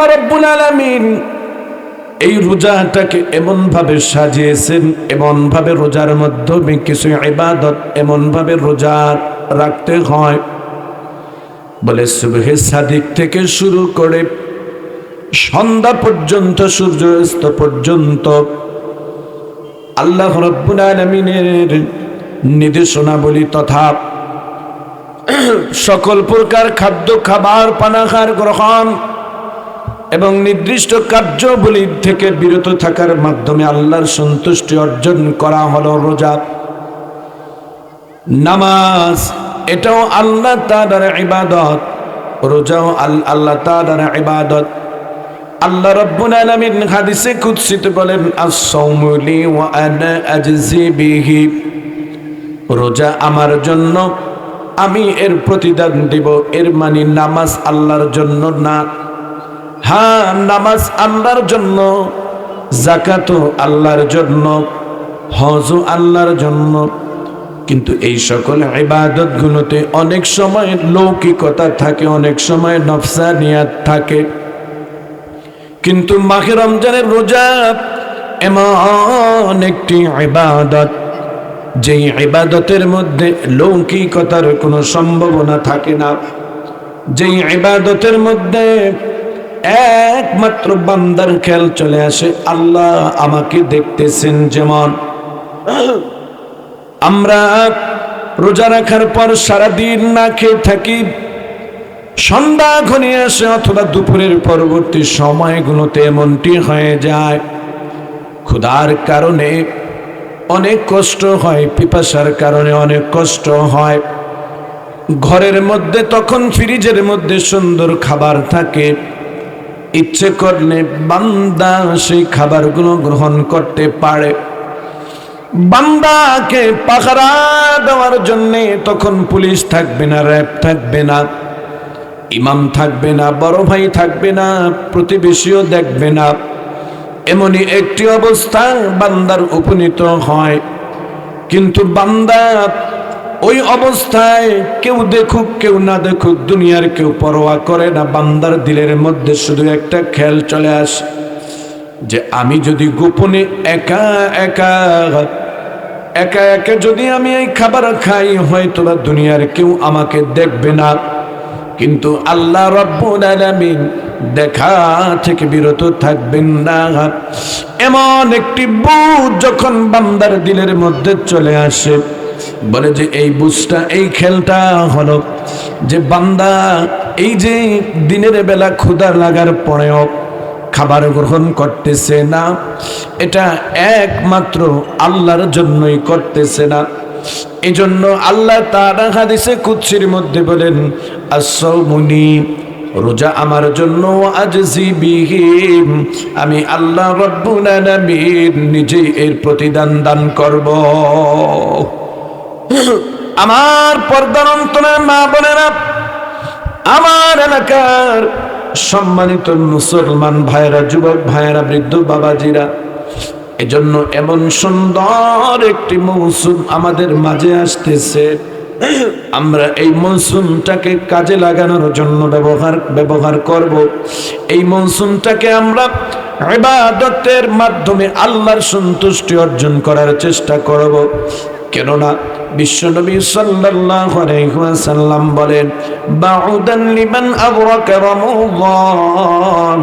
আল্লাহ রব্বুল আলামিন এই রোজাটাকে এমনভাবে সাজিয়েছেন, এমনভাবে রোজার মাধ্যমে কিছু ইবাদত এমনভাবে রোজা রাখতে হয়। বলে সুবহে সাদিক থেকে শুরু করে সন্ধ্যা পর্যন্ত, সূর্যাস্ত পর্যন্ত আল্লাহ রব্বুল আলমিনের নির্দেশনাবলী তথা সকল প্রকার খাদ্য, খাবার, পানাহার গ্রহণ এবং নির্দিষ্ট কার্যবলী থেকে বিরত থাকার মাধ্যমে আল্লাহর সন্তুষ্টি অর্জন করা হলো রোজা। নামাজ, এটাও আল্লাহ তাআলার ইবাদত। রোজাও আল- আল্লাহ তাআলার ইবাদত। আল্লাহ রাব্বুল আলামিন হাদিসে কুদসিতে বলেন, আস-সাওমু ওয়া আনা আজজি বিহি। রোজা আমার জন্য, আমি এর প্রতিদান দিব। এর মানে নামাজ আল্লাহর জন্য না। হ্যাঁ নামাজ আল্লাহর জন্য জাকাতও আল্লাহর জন্য হজও আল্লাহর জন্য। কিন্তু এই সকল ইবাদত গুলোতে অনেক সময় লৌকিকতা থাকে, অনেক সময় নফসানিয়াত থাকে। কিন্তু মাহে রমজানের রোজা এমন একটি ইবাদত, যেই ইবাদতের মধ্যে লৌকিকতার কোনো সম্ভাবনা থাকে না। যেই ইবাদতের মধ্যে একমাত্র বান্দার খেয়াল চলে আসে, আল্লাহ আমাকে দেখতেছেন যেমন। আমরা রোজা রাখার পর সারাদিন না খেয়ে থাকি, সন্ধ্যা ঘনিয়ে আসে অথবা দুপুরের পরবর্তী সময়গুলোতে এমনটি হয়ে যায়, ক্ষুধার কারণে অনেক কষ্ট হয়, পিপাসার কারণে অনেক কষ্ট হয়। ঘরের মধ্যে তখন ফ্রিজের মধ্যে সুন্দর খাবার থাকে ইচ্ছে করলে বান্দা সেই খাবারগুলো গ্রহণ করতে পারে। বান্দাকে পাহারা দেওয়ার জন্যে তখন পুলিশ থাকবে না, র্যাব থাকবে না, ইমাম থাকবে না, বড় ভাই থাকবে না, প্রতিবেশীও দেখবে না। এমনই একটি অবস্থা বান্দার উপনীত হয়। কিন্তু বান্দা ওই অবস্থায় কেউ দেখুক, কেউ না দেখুক, দুনিয়ার কেউ পরোয়া করে না, বান্দার দিলের মধ্যে শুধু একটা খেয়াল চলে আসে যে আমি যদি গোপনে একা একা একা একা যদি আমি এই খাবার খাই, হয়তো বা দুনিয়ার কেউ আমাকে দেখবে না। কিন্তু আল্লাহ রব্বুল আলামিন দেখা থেকে বিরত থাকবেন না। এমন একটি বুঝ যখন বান্দার দিলের মধ্যে চলে আসে বলে যে এই বুঝটা, এই খেলটা হলো যে বান্দা এই যে দিনের বেলা ক্ষুধা লাগার পরেও খাবার গ্রহণ করতেছে না, এটা একমাত্র আল্লাহর জন্যই করতেছে না। এই জন্য আল্লাহ তারা হাদিসে কুচ্ছির মধ্যে বলেন আসৌমুনি রোজা আমার জন্য আজজি বিহীন আমি আল্লাহ রব্বুল আলামিন এর প্রতিদান দান করব। আমার পর্দার অন্তরের মা বোনেরা, আমার এলাকার সম্মানিত মুসলমান ভাইরা যুবক ভাইরা বৃদ্ধ বাবাজিরা, এজন্য এমন সুন্দর একটি মৌসুম আমাদের মাঝে আসতেছে। আমরা এই মৌসুমটাকে কাজে লাগানোর জন্য ব্যবহার ব্যবহার করব। এই মৌসুমটাকে আমরা ইবাদতের মাধ্যমে আল্লাহর সন্তুষ্টি অর্জন করার চেষ্টা করব। কেননা বিশ্বনবী সাল্লাল্লাহু আলাইহি ওয়াসাল্লাম বলেন, বাউদান লিমান আবরাকা রমাদান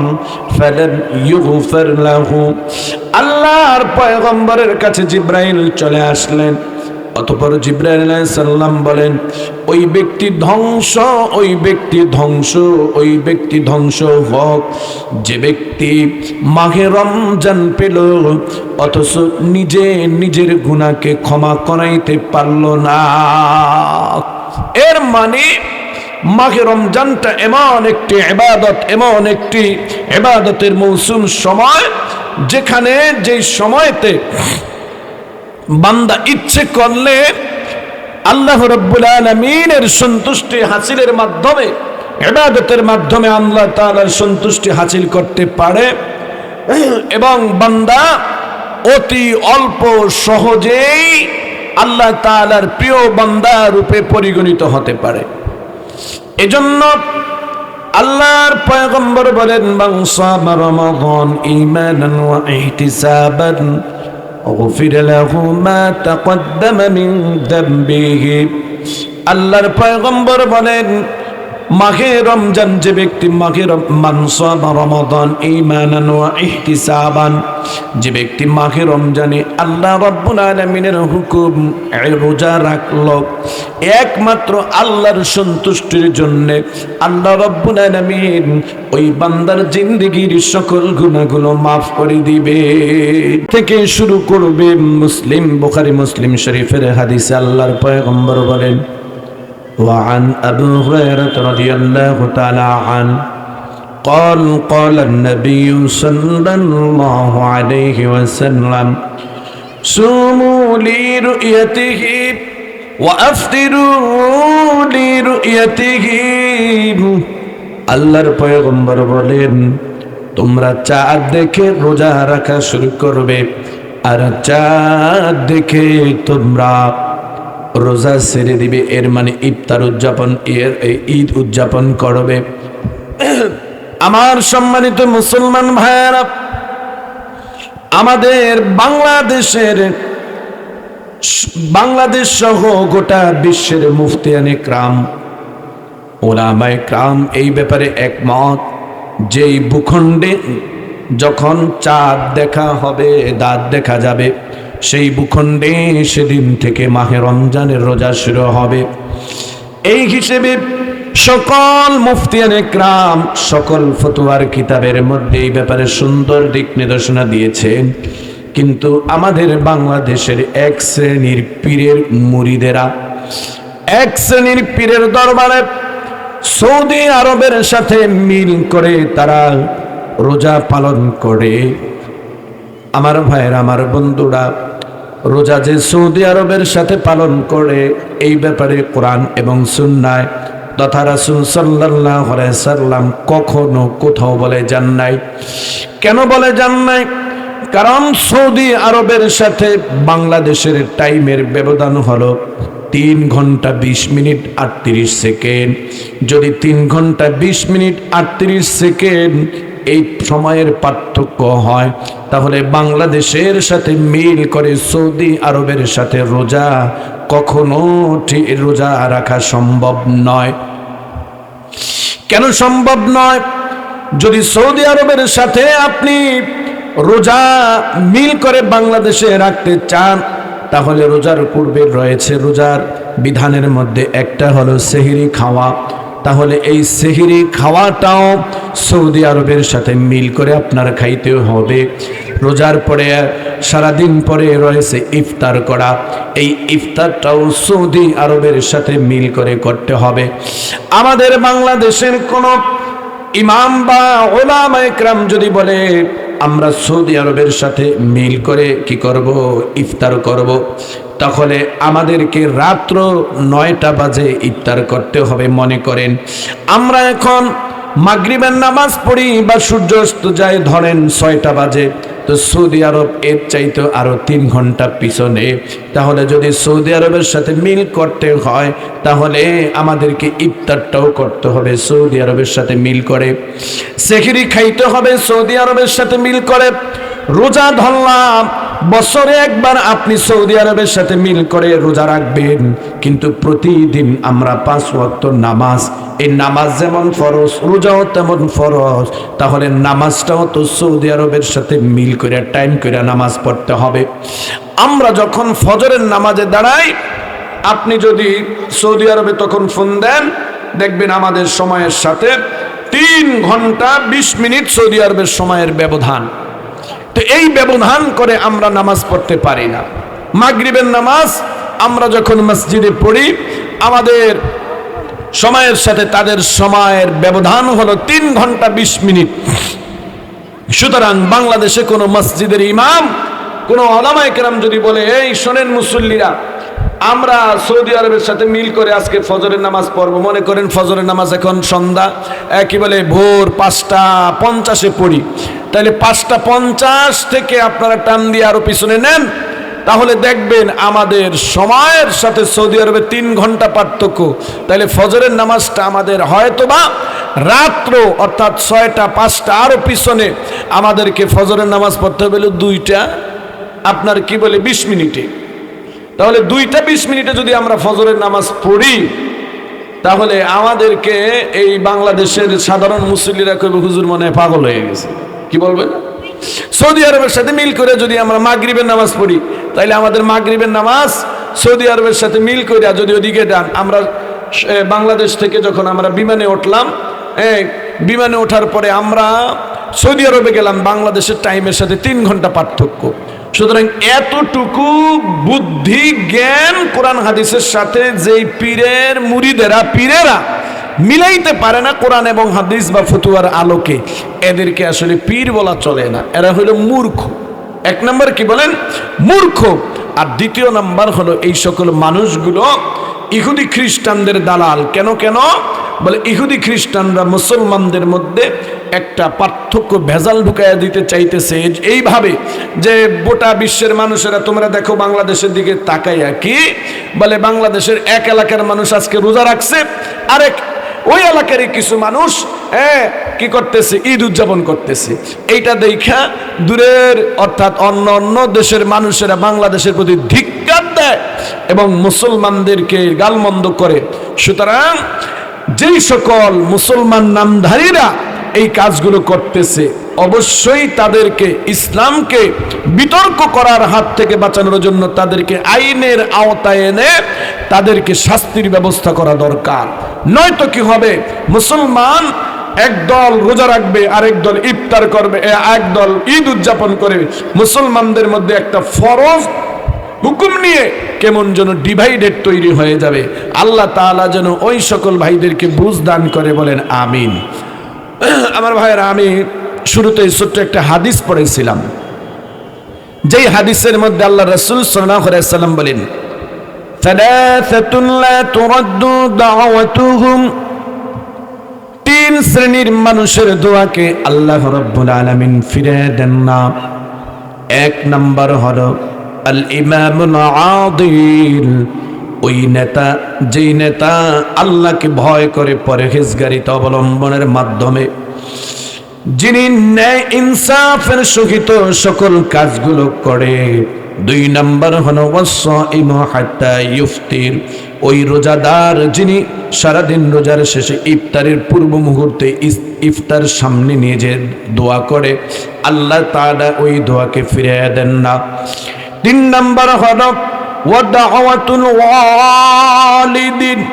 ফালান ইউগফার লাহু। আল্লাহর পয়গম্বরের কাছে জিব্রাইল চলে আসলেন। অতপর জিব্রাইল সালাম বলেন, ওই ব্যক্তি ধ্বংস, ওই ব্যক্তি ধ্বংস, ওই ব্যক্তি ধ্বংস হোক। যে ব্যক্তি মাঘে রমজান পেল, অথচ নিজে নিজের গুণাকে ক্ষমা করাইতে পারল না। এর মানে মাঘে রমজানটা এমন একটি এবাদত এমন একটি এবাদতের মৌসুম সময়, যেখানে যেই সময়তে বান্দা ইচ্ছে করলে আল্লাহ রব্বুল আলমিনের সন্তুষ্টি হাসিলের মাধ্যমে এবাদতের মাধ্যমে আল্লাহ তালার সন্তুষ্টি হাসিল করতে পারে। এবং বান্দা অতি অল্প সহজেই আল্লাহ তালার প্রিয় বান্দা রূপে পরিগণিত হতে পারে। এজন্য আল্লাহর পয়গম্বর বলেন বাংসাম রমাদান ঈমানান ওয়া ইহতিসাবান। غفر له ما تقدم من ذنبه আল্লাহর পয়গম্বর বলেন মাঘে রমজান যে ব্যক্তি মাঘে রমাদান, ঈমানান ওয়া ইহতিসাবান, যে ব্যক্তি মাঘে রমজানে আল্লাহ রাব্বুল আলামিনের হুকুম রোজা রাখল, একমাত্র আল্লাহর সন্তুষ্টির জন্য আল্লাহ রাব্বুল আলামিন ওই বান্দার জিন্দেগির সকল গুনাহগুলো মাফ করে দিবে। থেকে শুরু করবে মুসলিম, বুখারী, মুসলিম শরীফের হাদিসে আল্লাহর পয়গম্বর বলেন وعن أبي هريرة رضي الله تعالى عنه قال قال النبي صلى الله عليه وسلم صوموا لرؤيته وأفطروا لرؤيته আল্লাহর পয়গম্বর বলেন তোমরা চাঁদ দেখে রোজা রাখা শুরু করবে আর চাঁদ দেখে তোমরা রোজা ছেড়ে দিবে এর মানে ইফতার উদযাপন, এর ঈদ উদযাপন করবে। আমার সম্মানিত মুসলমান ভাইয়ারা, আমাদের বাংলাদেশের বাংলাদেশ সহ গোটা বিশ্বের মুফতিয়ানে ক্রাম, ওলামায় ক্রাম এই ব্যাপারে একমত। যেই ভূখণ্ডে যখন চাঁদ দেখা হবে, দাঁত দেখা যাবে সেই ভূখণ্ডে সেদিন থেকে মাহে রমজানের রোজা শুরু হবে। এই হিসেবে সকল মুফতিয়ানে ক্রাম সকল ফতুয়ার কিতাবের মধ্যে এই ব্যাপারে সুন্দর দিক নির্দেশনা দিয়েছেন কিন্তু আমাদের বাংলাদেশের এক শ্রেণির পীরের মুরিদেরা, এক শ্রেণির পীরের দরবারে সৌদি আরবের সাথে মিল করে তারা রোজা পালন করে। আমার ভাইয়ের, আমার বন্ধুরা, রোজা যে সৌদি আরবের সাথে পালন করে, এই ব্যাপারে কোরআন এবং সুন্নায় তথা রাসুল সাল্লাহ সাল্লাম কখনো কোথাও বলে যান নাই। কেন বলে যান নাই? কারণ সৌদি আরবের সাথে বাংলাদেশের টাইমের ব্যবধান হলো তিন ঘণ্টা বিশ মিনিট আটত্রিশ সেকেন্ড। যদি তিন ঘণ্টা বিশ মিনিট আটত্রিশ সেকেন্ড এই সময়ের পার্থক্য হয়। তাহলে বাংলাদেশের সাথে মিল করে সৌদি আরবের সাথে রোজা কখনো ঠিক রোজা রাখা সম্ভব নয়। কেন সম্ভব নয়? যদি সৌদি আরবের সাথে আপনি রোজা মিল করে বাংলাদেশে রাখতে চান, তাহলে রোজার পূর্বে রয়েছে রোজার বিধানের মধ্যে একটা হলো সেহিরি খাওয়া। তাহলে এই সেহিরি খাওয়াটাও সৌদি আরবের সাথে মিল করে আপনার খাইতে হবে। রোজার পরে, সারাদিন পরে রয়েছে ইফতার করা। এই ইফতারটাও সৌদি আরবের সাথে মিল করে করতে হবে। আমাদের বাংলাদেশের কোনো ইমাম বা ওলাম একরাম যদি বলে, আমরা সৌদি আরবের সাথে মিল করে কি করব? ইফতার করব? তাহলে আমাদেরকে রাত্র নয়টা বাজে ইফতার করতে হবে, মনে করেন। আমরা এখন মাগরিবের নামাজ পড়ি বা সূর্যাস্ত যায়, ধরেন ছয়টা বাজে। তো সৌদি আরব এর চাইতে আরও তিন ঘণ্টা পিছনে। তাহলে যদি সৌদি আরবের সাথে মিল করতে হয়, তাহলে আমাদেরকে ইফতারটাও করতে হবে, সৌদি আরবের সাথে মিল করে। সেখিরি খাইতে হবে, সৌদি আরবের সাথে মিল করে। রোজা ধরলাম বছরে একবার আপনি সৌদি আরবের সাথে মিল করে রোজা রাখবেন। কিন্তু প্রতিদিন আমরা পাঁচ ওয়াক্ত নামাজ। এই নামাজ যেমন ফরজ, রোজাও তেমন ফরজ। তাহলে নামাজটাও তো সৌদি আরবের সাথে মিল করে, টাইম করে নামাজ পড়তে হবে। আমরা যখন ফজরের নামাজে দাঁড়াই, আপনি যদি সৌদি আরবে তখন ফোন দেন, দেখবেন আমাদের সময়ের সাথে তিন ঘণ্টা বিশ মিনিট সৌদি আরবের সময়ের ব্যবধান। তো এই ব্যবধান করে আমরা নামাজ পড়তে পারি না। মাগরিবের নামাজ আমরা যখন মসজিদে পড়ি, আমাদের সময়ের সাথে তাদের সময়ের ব্যবধান হলো তিন ঘণ্টা বিশ মিনিট। সুতরাং বাংলাদেশে কোনো মসজিদের ইমাম, কোনো আলামায় কেরাম যদি বলে, এই শোনেন মুসল্লিরা, আমরা সৌদি আরবের সাথে মিল করে আজকে ফজরের নামাজ পড়ব। মনে করেন ফজরের নামাজ এখন সন্ধ্যা কি বলে ভোর পাঁচটা পঞ্চাশে পড়ি। তাহলে পাঁচটা পঞ্চাশ থেকে আপনারা টান দিয়ে আরও পিছনে নেন, তাহলে দেখবেন আমাদের সময়ের সাথে সৌদি আরবে তিন ঘণ্টা পার্থক্য। তাহলে ফজরের নামাজটা আমাদের হয়তোবা রাত্র অর্থাৎ ছয়টা, পাঁচটা আরও পিছনে আমাদেরকে ফজরের নামাজ পড়তে হবে দুইটা। আপনার কি বলে? বিশ মিনিটে। তাহলে দুইটা বিশ মিনিটে যদি আমরা ফজরের নামাজ পড়ি, তাহলে আমাদেরকে এই বাংলাদেশের সাধারণ মুসল্লিরা কবে হুজুর মনে পাগল হয়ে গেছে। কি বলবেন সৌদি আরবের সাথে মিল করে যদি আমরা মাগরিবের নামাজ পড়ি তাহলে আমাদের মাগরিবের নামাজ সৌদি আরবের সাথে মিল করে যদি ওদিকে ডান আমরা বাংলাদেশ থেকে যখন আমরা বিমানে উঠলাম হ্যাঁ বিমানে ওঠার পরে আমরা সৌদি আরবে গেলাম, বাংলাদেশের টাইমের সাথে তিন ঘণ্টা পার্থক্য। সুতরাং এতটুকু বুদ্ধি, জ্ঞান, কোরআন, হাদিসের সাথে যেই পীরের, মুরিদেরা, পীরেরা মিলাইতে পারে না কোরআন এবং হাদিস বা ফতুয়ার আলোকে। এদেরকে আসলে পীর বলা চলে না। এরা হলো মূর্খ। এক নম্বর কি বলেন? মূর্খ। আর দ্বিতীয় নাম্বার হলো এই সকল মানুষগুলো ইহুদি খ্রিস্টানদের দালাল। কেন কেন? বলে ইহুদি খ্রিস্টানরা মুসলমানদের মধ্যে একটা পার্থক্য ভেজাল ঢুকাইয়া দিতে চাইতেছে। এইভাবে যে গোটা বিশ্বের মানুষেরা, তোমরা দেখো বাংলাদেশের দিকে তাকাইয়া কি? বলে বাংলাদেশের এক এলাকার মানুষ আজকে রোজা রাখছে, আরেক ওই এলাকারই কিছু মানুষ হ্যাঁ কি করতেছে? ঈদ উদযাপন করতেছে। এইটা দেখা দূরের, অর্থাৎ অন্য অন্য দেশের মানুষেরা বাংলাদেশের প্রতি ধিক্কার দেয় এবং মুসলমানদেরকে গালমন্দ করে। সুতরাং যেই সকল মুসলমান নামধারীরা এই কাজগুলো করতেছে, অবশ্যই তাদেরকে ইসলামকে বিতর্ক করার হাত থেকে বাঁচানোর জন্য তাদেরকে আইনের আওতায় এনে তাদেরকে শাস্তির ব্যবস্থা করা দরকার। নয়তো কি হবে? মুসলমান একদল রোজা রাখবে আরেক দল ইফতার করবে, এ একদল ঈদ উদযাপন করে মুসলমানদের মধ্যে একটা ফরজ হুকুম নিয়ে কেমন যেন ডিভাইডেড তৈরি হয়ে যাবে। আল্লাহ তাআলা যেন ওই সকল ভাইদেরকে বুঝ দান করে বলেন, আমিন। আমার ভাইয়েরা, আমি শুরুতে ছোট্ট একটা হাদিস পড়েছিলাম। যেই হাদিসের মধ্যে আল্লাহ রসুল সাল্লাম বলেন ثلاثة لا ترد دعوتهم তিন শ্রেণীর মানুষের দোয়াকে আল্লাহ রব্বুল আলামিন ফিরে দেন না এক নাম্বার হলো আল ইমামুল আদিল ওই নেতা যেই নেতা আল্লাহকে ভয় করে পরহেজগারিতা অবলম্বনের মাধ্যমে যিনি ন্যায় ইনসাফের সহিত সকল কাজগুলো করে দুই নাম্বার হলো ইফতির ওই রোজাদার যিনি সারাদিন রোজার শেষে ইফতারের পূর্ব মুহূর্তে ইফতার সামনে নিয়ে যে দোয়া করে, আল্লাহ তাআলা ওই দোয়াকে ফিরিয়ে দেন না। তিন নাম্বার হলো ওয়ালিদিন।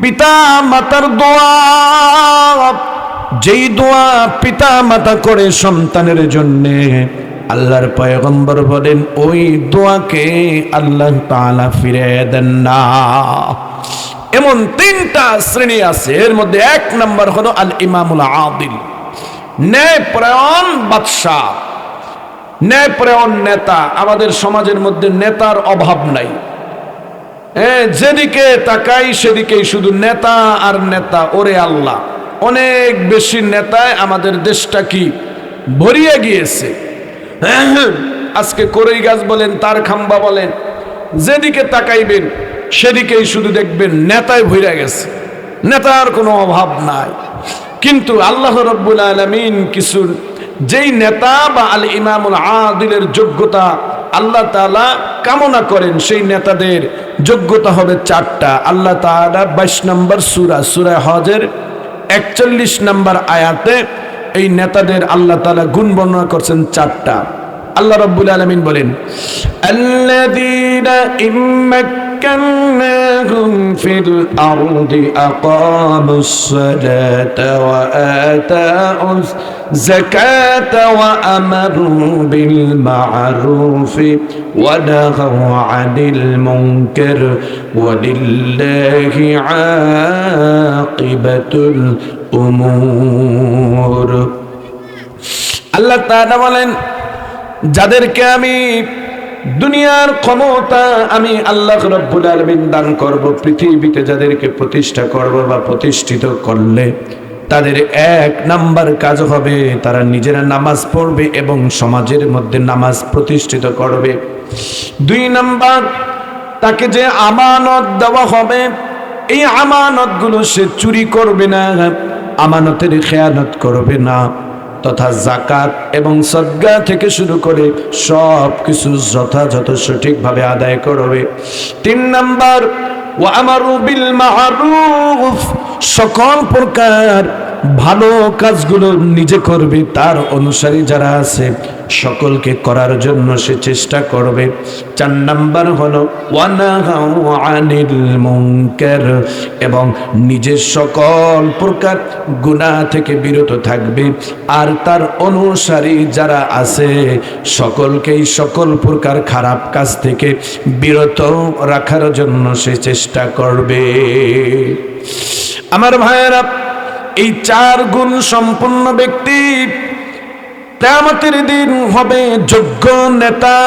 পিতা মাতার দোয়া। যেই দোয়া পিতা মাতা করে সন্তানের জন্য আল্লাহর পয়গম্বর বলেন, ওই দোয়াকে আল্লাহ তালা ফিরে দেন না। এমন তিনটা শ্রেণি আছে, এর মধ্যে এক নম্বর হলো আল ইমামুল আদিল। ন্যায় প্রয়ণ বাদশাহ, ন্যায়প্রায়ণ নেতা। আমাদের সমাজের মধ্যে নেতার অভাব নাই। হ্যাঁ যেদিকে তাকাই সেদিকেই শুধু নেতা আর নেতা, ওরে আল্লাহ। অনেক বেশি নেতায় আমাদের দেশটা কি ভরিয়ে গিয়েছে। আজকে করই গাছ বলেন, তার খাম্বা বলেন, যেদিকে তাকাইবেন, সেদিকেই শুধু দেখবেন নেতায় ভরে গেছে। নেতার কোনো অভাব নাই। কিন্তু আল্লাহ রব্বুল আলমিন কিছু, যেই নেতা বা আল ইমামুল আদিলের যোগ্যতা আল্লাহ তাআলা কামনা করেন, সেই নেতাদের যোগ্যতা হবে চারটা। আল্লাহ তাআলা বাইশ নম্বর সুরা সুরা হজের একচল্লিশ নম্বর আয়াতে এই নেতাদের আল্লাহ তাআলা গুণ বর্ণনা করছেন চারটা। আল্লাহ রব্বুল আলমিন বলেন, আল্লাযীনা ইম্মাক্কান্নাহুম ফিল আরদি আকামুস সালাতা ওয়া আতাউস যাকাতা ওয়া আমারু বিল মা'রুফ ওয়া উমুর। আল্লাহ তাআলা বলেন, যাদেরকে আমি দুনিয়ার ক্ষমতা আমি আল্লাহ রব্বুল আলমিন দান করব, পৃথিবীতে যাদেরকে প্রতিষ্ঠা করব বা প্রতিষ্ঠিত করলে তাদের এক নাম্বার কাজ হবে তারা নিজেরা নামাজ পড়বে এবং সমাজের মধ্যে নামাজ প্রতিষ্ঠিত করবে। দুই নাম্বার, তাকে যে আমানত দেওয়া হবে, এই আমানতগুলো সে চুরি করবে না। আমানতের খেয়ানত করবে না। তথা জাকাত এবং সদ্গা থেকে শুরু করে সব কিছু যথাযথ সঠিকভাবে আদায় করবে। তিন নাম্বার ও আমার বিল মারুফ, সকল প্রকার ভালো কাজগুলো নিজে করবে, তার অনুসারী যারা আছে, সকলকে করার জন্য সে চেষ্টা করবে। চার নাম্বার হলো আনিল এবং নিজের সকল প্রকার গুনাহ থেকে বিরত থাকবে। আর তার অনুসারী যারা আছে, সকলকেই সকল প্রকার খারাপ কাজ থেকে বিরত রাখার জন্য সে চেষ্টা করবে। আমার ভাইয়েরা এই চার গুণ সম্পন্ন ব্যক্তি কেয়ামতের দিন হবে যোগ্য নেতা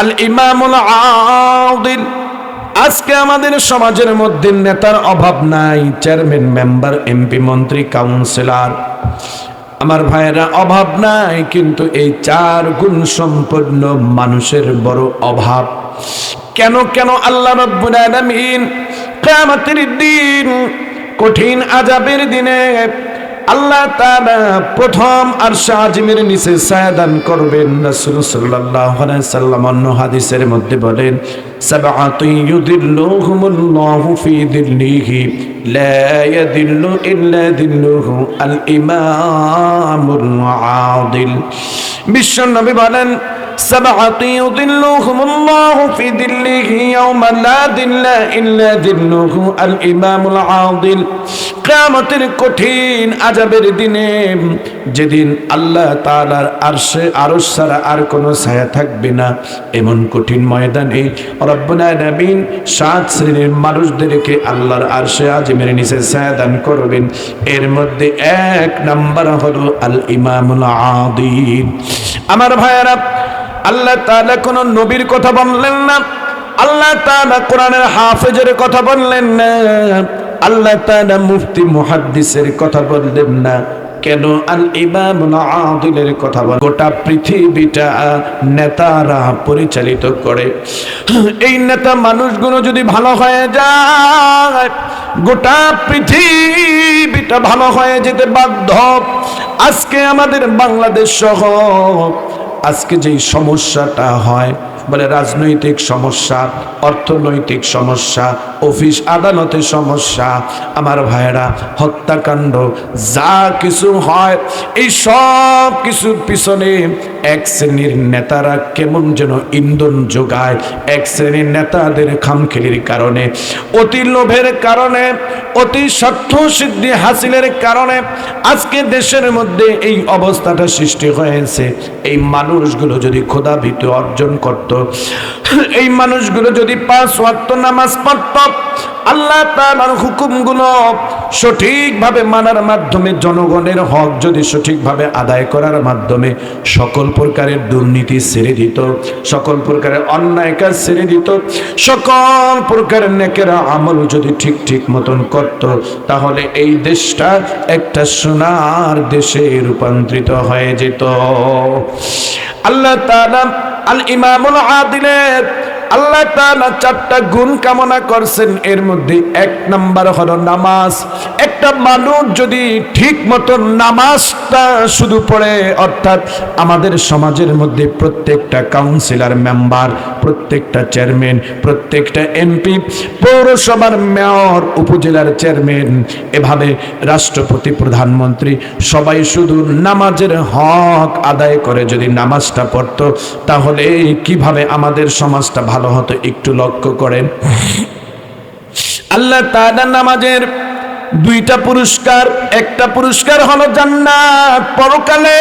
আল ইমামুল আদিল। আজকে আমাদের সমাজের মধ্যে নেতার অভাব নাই, চেয়ারম্যান, মেম্বার, এমপি, মন্ত্রী, কাউন্সিলর। আমার ভাইয়েরা, অভাব নাই, কিন্তু এই চার গুণ সম্পন্ন মানুষের বড় অভাব। কেন কেন? আল্লাহ রব্বুল আলামিন কিয়ামতের দিন কঠিন আজাবের দিনে আল্লাহ তাআলা প্রথম আর আজিমের নিচে সায়াদান করবেন। রাসূল আলাইহি সাল্লাম অন্য হাদিসের মধ্যে বলেন সাবআতু ইউদিল্লুহুমুল্লাহু ফি দিল্লিহি লা ইয়াদিল্লু ইল্লা দিল্লুহু আল ইমামুল আদিল বিশ্ব নবী বলেন سبعة يظلهم الله في ذله يوم لا ذل إلا ذله الإمام العاضل কিয়ামতের কঠিন আজাবের দিনে যেদিন আল্লাহ তাআলার আরশে আরশ ছাড়া আর কোনো ছায়া থাকবে না এমন কঠিন ময়দানে রব্বুল আলামিন সাত শ্রেণির মানুষদেরকে আল্লাহর আরশে আজমের নিচে ছায়া দান করবেন। এর মধ্যে এক নাম্বার হলো আল ইমামুল আদিল আমার ভাইয়েরা, আল্লাহ তাআলা কোন নবীর কথা বললেন না, আল্লাহ তাআলা কোরআনের হাফেজের কথা বললেন না, আল্লাহ তাআলা মুফতি মুহাদ্দিসের কথা বললেন না। কেন আল ইমামুল আদিলের কথা বল? গোটা পৃথিবীটা নেতারা পরিচালিত করে। এই নেতা মানুষগুলো যদি ভালো হয়ে যায়, গোটা পৃথিবীটা ভালো হয়ে যেতে বাধ্য। আজকে আমাদের বাংলাদেশ সহ আজকে যেই সমস্যাটা হয় বলে রাজনৈতিক সমস্যা, অর্থনৈতিক সমস্যা, অফিস আদালতের সমস্যা, আমার ভাইয়েরা, হত্যাকাণ্ড, যা কিছু হয়, এই সব কিছুর পিছনে এক শ্রেণির নেতারা কেমন যেন ইন্ধন যোগায়, এক শ্রেণির নেতাদের খামখেলির কারণে, অতি লোভের কারণে, অতি স্বার্থ সিদ্ধি হাসিলের কারণে আজকে দেশের মধ্যে এই অবস্থাটা সৃষ্টি হয়েছে। এই মানুষগুলো যদি খোদা ভীতি অর্জন করত এই মানুষগুলো যদি পাঁচ ওয়াক্ত নামাজ পড়ত, আল্লাহ তাআলার হুকুমগুলো সঠিকভাবে মানার মাধ্যমে জনগণের হক যদি সঠিকভাবে আদায় করার মাধ্যমে সকল প্রকারের দুর্নীতি ছেড়ে দিত, সকল প্রকারের অন্যায় কাজ ছেড়ে দিত, সকল প্রকারের নেকেরা আমল যদি ঠিক ঠিক মতন করত, তাহলে এই দেশটা একটা সোনার দেশে রূপান্তরিত হয়ে যেত। আল্লাহ তাআলা আল ইমামুল আদিলের আল্লাহ তাআলা চারটা গুণ কামনা করছেন। এর মধ্যে এক নাম্বার হলো নামাজ। একটা মানুষ যদি ঠিক মতো নামাজটা শুধু পড়ে, অর্থাৎ আমাদের সমাজের মধ্যে প্রত্যেকটা কাউন্সিলর মেম্বার প্রত্যেকটা চেয়ারম্যান প্রত্যেকটা এমপি পৌরসভার মেয়র উপজেলার চেয়ারম্যান এভাবে রাষ্ট্রপতি, প্রধানমন্ত্রী, সবাই শুধু নামাজের হক আদায় করে যদি নামাজটা পড়তো, তাহলে কীভাবে আমাদের সমাজটা ভালো হতো একটু লক্ষ্য করেন। আল্লাহ তাআলা নামাজের দুইটা পুরস্কার একটা পুরস্কার হলো জান্নাত পরকালে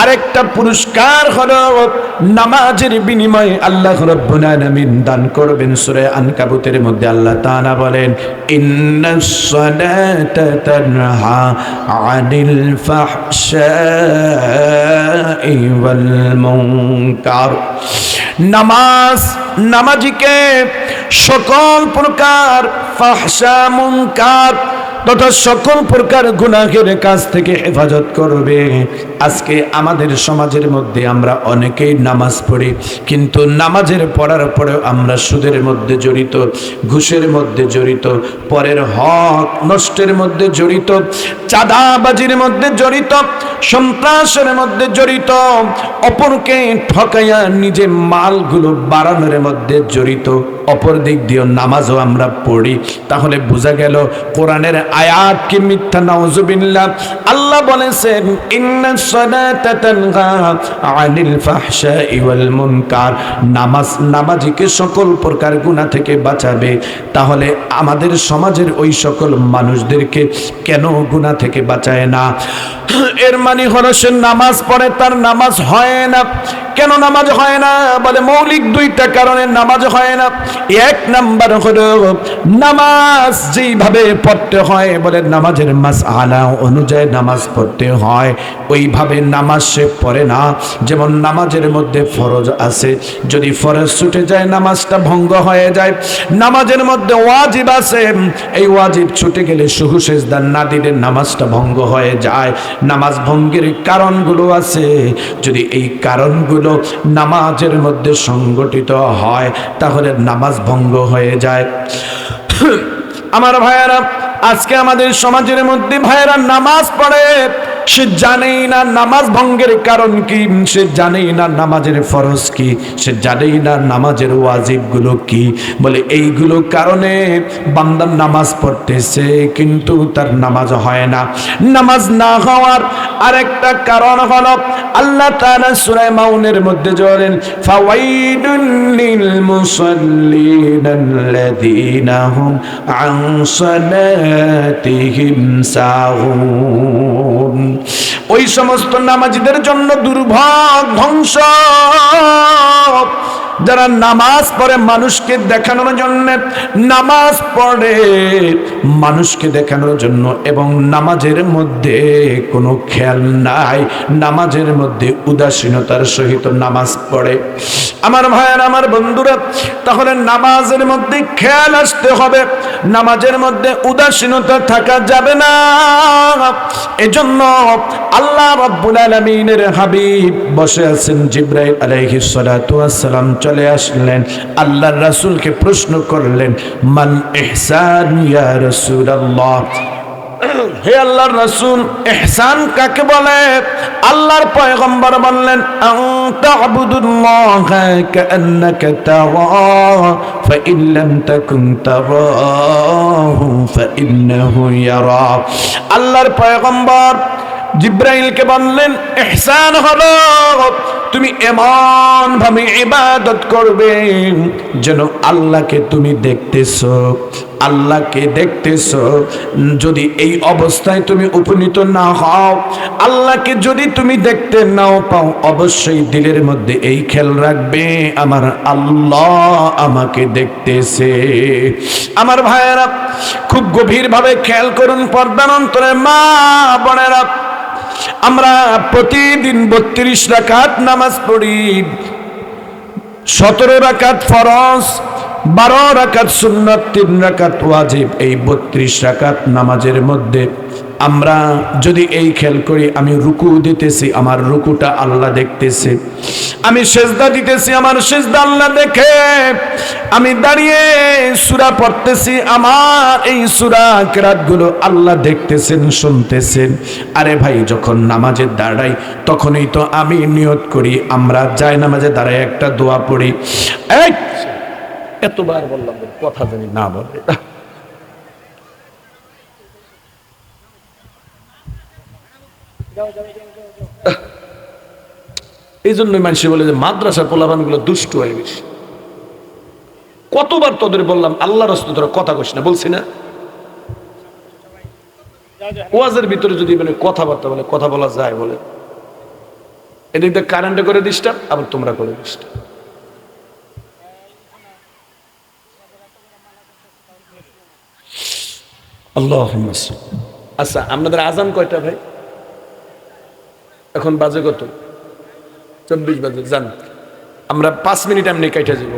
আরেকটা পুরস্কার হলো নামাজের বিনিময়ে আল্লাহ রাব্বুল দান করবেন সূরা আনকাবুতের মধ্যে। আল্লাহ তাআলা বলেন আনিল নামাজ, নামাজিকে সকল প্রকার মুনকার তথা সকল প্রকার গুনাহের কাছ থেকে হেফাজত করবে। আজকে আমাদের সমাজের মধ্যে আমরা অনেকেই নামাজ পড়ি, কিন্তু নামাজের পড়ার পরেও আমরা সুদের মধ্যে জড়িত, ঘুষের মধ্যে জড়িত, পরের হক নষ্টের মধ্যে জড়িত, চাঁদাবাজির মধ্যে জড়িত, সন্ত্রাসের মধ্যে জড়িত, অপরকে ঠকাইয়া নিজে মালগুলো বাড়ানোর মধ্যে জড়িত। অপর দিক দিয়ে নামাজও আমরা পড়ি। তাহলে বোঝা গেল কোরআনের আয়াত কি মিথ্যা? নাউজুবিল্লাহ। আল্লাহ বলেছেন আনিল ফাহশাই ওয়াল মুনকার। নামাজ নামাজিকে সকল প্রকার গুনাহ থেকে বাঁচাবে। তাহলে আমাদের সমাজের ওই সকল মানুষদেরকে কেন গুনাহ থেকে বাঁচায় না? এর মানে হলো সে নামাজ পড়ে, তার নামাজ হয় না। কেন নামাজ হয় না? বলে মৌলিক দুইটা কারণে নামাজ হয় না। এক নাম্বার হলো, নামাজ যেইভাবে পড়তে হয়, বলে নামাজের মাস আলা অনুযায়ী নামাজ পড়তে হয়। ওইভাবে নামাজ সে পড়ে না। যেমন নামাজের মধ্যে ফরজ আছে, যদি ফরজ ছুটে যায়, নামাজটা ভঙ্গ হয়ে যায়। নামাজের মধ্যে ওয়াজিব আছে, এই ওয়াজিব ছুটে গেলে সুহু সেজদার না দিলে নামাজটা ভঙ্গ হয়ে যায়। নামাজ ভঙ্গের কারণগুলো আছে। যদি এই কারণগুলো নামাজের মধ্যে সংগঠিত হয়, তাহলে নামাজ ভঙ্গ হয়ে যায়। আমার ভাইয়ারা আজকে আমাদের সমাজের মধ্যে ভাইয়েরা নামাজ পড়ে। সে জানেই না নামাজ ভঙ্গের কারণ কি? সে জানেই না নামাজের ফরজ কি? সে জানেই না নামাজের ওয়াজিবগুলো কি? বলে, এইগুলো কারণে বান্দার নামাজ পড়তেছে, কিন্তু তার নামাজ হয় না। নামাজ না হওয়ার আরেকটা কারণ হলো, আল্লাহ তাআলা সূরা মাউনের মধ্যে বলেন ফাওয়াইদুল লিল মুসাল্লিন আল্লাযীনা হুম আন সালাতিহিম সাহুন ওই সমস্ত নামাজিদের জন্য দুর্ভোগ ধ্বংস। যারা নামাজ পড়ে মানুষকে দেখানোর জন্য, নামাজ পড়ে মানুষকে দেখানোর জন্য এবং নামাজের মধ্যে কোনো খেয়াল নাই, নামাজের মধ্যে উদাসীনতার সহিত নামাজ পড়ে। আমার ভাইয়ের, আমার বন্ধুরা, তাহলে নামাজের মধ্যে খেয়াল আসতে হবে। নামাজের মধ্যে উদাসীনতা থাকা যাবে না। এজন্য আল্লাহ রাব্বুল আলামিনের হাবিব বসে আছেন জিব্রাইল আলাইহিস ওয়াসসালাম চলে আসলেন। আল্লাহর রাসূলকে প্রশ্ন করলেন, মান ইহসান ইয়া রাসূলুল্লাহ? হে আল্লাহর রাসূল, ইহসান কাকে বলে? আল্লাহর পয়গম্বর বললেন তা'বুদুল্লাহ কাআন্নাকা তারা ফাইন লাম তাকুন তারাহু ফাইন্নাহু ইয়ারা। আল্লাহর পয়গম্বর জিব্রাইলকে বললেন, ইহসান হলো তুমি এমন ভাবে ইবাদত করবে যেন আল্লাহকে তুমি দেখতেছো, আল্লাহকে দেখতেছো। যদি এই অবস্থায় তুমি উপনীত না হও, আল্লাহকে যদি তুমি দেখতে নাও পাও, অবশ্যই দিলের মধ্যে এই খেয়াল রাখবে, আমার আল্লাহ আমাকে দেখতেছে। আমার ভাইয়েরা, খুব গভীরভাবে খেয়াল করুন পর্দার অন্তরে মা বোনেরা আমরা প্রতিদিন বত্রিশ রাকাত নামাজ পড়ি। সতেরো রাকাত ফরস বারো রাকাত সুন্নত, তিন রাকাত ওয়াজিব। এই বত্রিশ রাকাত নামাজের মধ্যে আমরা যদি এই খেয়াল করি, আমি রুকু দিতেছি, আমার রুকুটা আল্লাহ দেখতেছে। আমি সেজদা দিতেছি, আমার সেজদা আল্লাহ দেখে। আমি দাঁড়িয়ে সুরা পড়তেছি, আমার এই সুরা কেরাতগুলো আল্লাহ দেখতেছেন, শুনতেছেন। আরে ভাই, যখন নামাজে দাঁড়াই, তখনই তো আমি নিয়ত করি, আমরা যাই নামাজে দাঁড়াই, একটা দোয়া পড়ি। এতবার বললাম, কথা জানি না বলে। এই জন্যই মানুষ বলে যে মাদ্রাসা পোলাবানগুলো দুষ্ট হয়ে গেছে কতবার তোদের বললাম আল্লাহ রস্ত তোরা কথা কইস না, বলছি না? ওয়াজের ভিতরে যদি মানে কথাবার্তা বলে, কথা বলা যায় বলে। এদিক দিয়ে কারেন্টে করে ডিস্টার্ব আবার তোমরা করে ডিস্টার্ব আল্লাহ আচ্ছা আপনাদের আজান কয়টা ভাই? এখন বাজে কত? চব্বিশ বাজে যান আমরা পাঁচ মিনিট এমনি কেটে যাব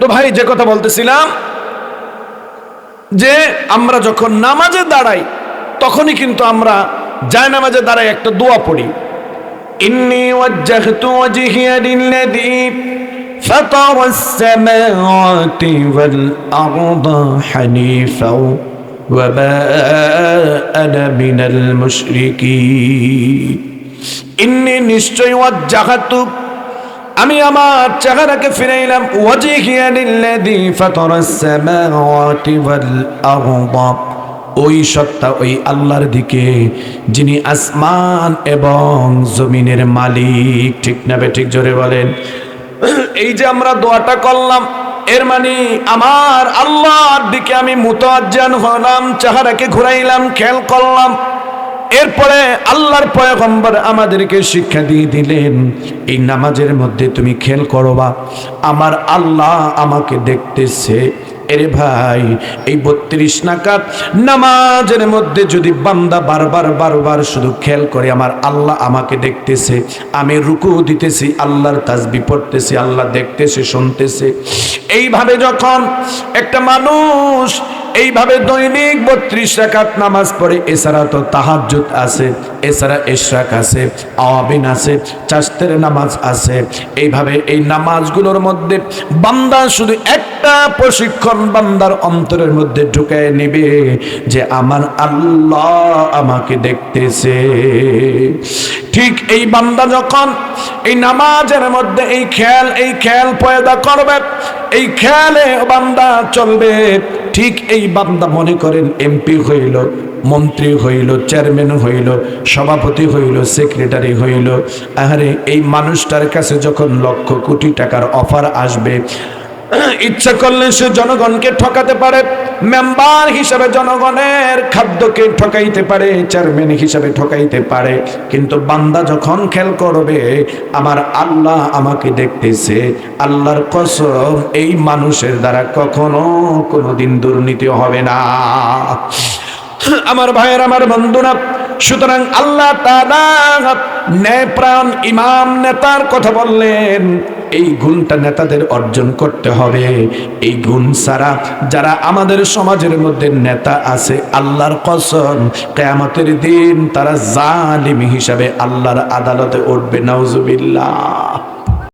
তো ভাই, যে কথা বলতেছিলাম, যে আমরা যখন নামাজে দাঁড়াই, তখনই কিন্তু আমরা যায় নামাজে দাঁড়াই একটা দোয়া পড়ি। ইন্নি ওয়াজ্জাহতু ওয়াজহিয়া লিল্লাযী وما أنا من المشركين إني নিশ্চয় ওয়াজ্জাহতু আমি আমার চেহারাকে ফিরাইলাম ওয়াজিহিয়ানিল্লাযী ফাতারাস সামাওয়াতি ওয়াল আরদা ওই সত্তা ওই আল্লাহর দিকে যিনি আসমান এবং জমিনের মালিক ঠিক না বে ঠিক জোরে বলেন এই যে আমরা দোয়াটা করলাম এর মানে আমার আল্লাহর দিকে আমি মুতাজ্জান হলাম, চেহারাকে ঘুরাইলাম, খেয়াল করলাম। এরপরে আল্লাহর পয়গম্বর আমাদেরকে শিক্ষা দিয়ে দিলেন, এই নামাজের মধ্যে তুমি খেল করবা, আমার আল্লাহ আমাকে দেখতেছে। এরে ভাই, এই বত্রিশ নাকাত নামাজের মধ্যে যদি বান্দা বারবার বারবার শুধু খেয়াল করে আমার আল্লাহ আমাকে দেখতেছে, আমি রুকু দিতেছি, আল্লাহর তাজবি পড়তেছি, আল্লাহ দেখতেছে, শুনতেছে। এইভাবে যখন একটা মানুষ এইভাবে দৈনিক বত্রিশ রাকাত নামাজ পড়ে, এছাড়া তো তাহাজ্জুদ আছে, এছাড়া ইশরাক আছে, আওয়াবিন আছে, চাস্তের নামাজ আছে। এইভাবে এই নামাজগুলোর মধ্যে বান্দা শুধু একটা প্রশিক্ষণ বান্দার অন্তরের মধ্যে ঢুকায় নেবে, যে আমার আল্লাহ আমাকে দেখতেছে। ঠিক এই বান্দা যখন এই নামাজের মধ্যে এই খেয়াল এই খেয়াল পয়দা করবে, এই খেয়ালে বান্দা চলবে, ঠিক এই বান্দা মনে করেন এমপি হইল, মন্ত্রী হইল, চেয়ারম্যান হইল, সভাপতি হইল, সেক্রেটারি হইল। আরে এই মানুষটার কাছে যখন লক্ষ কোটি টাকার অফার আসবে ইচ্ছা করলে সে জনগণকে ঠকাতে পারে, মেম্বার হিসাবে জনগণের খাদ্যকে ঠকাইতে পারে, চেয়ারম্যান হিসাবে ঠকাইতে পারে। কিন্তু বান্দা যখন খেল করবে, আমার আল্লাহ আমাকে দেখতেছে, আল্লাহর কসম, এই মানুষের দ্বারা কখনো কোনোদিন দুর্নীতি হবে না। আমার ভাইয়ের, আমার বন্ধুরা, সুতরাং আল্লাহ তাআলা ন্যায়প্রাণ ইমাম নেতার কথা বললেন। এই গুণটা নেতাদের অর্জন করতে হবে। এই গুণ ছাড়া যারা আমাদের সমাজের মধ্যে নেতা আছে, আল্লাহর কসম, কেয়ামতের দিন তারা জালিম হিসাবে আল্লাহর আদালতে উঠবে, নাউজুবিল্লাহ।